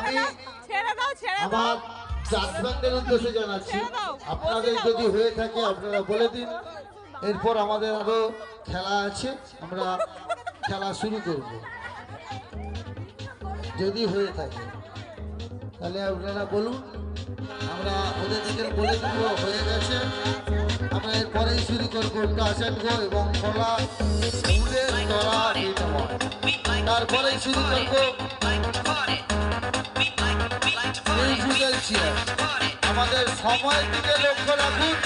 আমি ছেড়ে দাও ছেড়ে দাও। আমার চাষবানদের উদ্দেশ্যে জানাচ্ছি। আপনাদের যদি হয়ে থাকে আপনারা বলে দিন। এরপর আমাদের আরও খেলা আছে আমরা খেলা শুরু করব। যদি হয়ে থাকে তাহলে আপনারা বলুন। আমরা ওদের দিকে বলে দিব হয়ে গেছে। আমরা এরপরেই শুরু করব কাশেট গো এবং নির্ময় তারপরেই শুরু করব। আমাদের সময়ের দিকে লক্ষ্য রাখুন।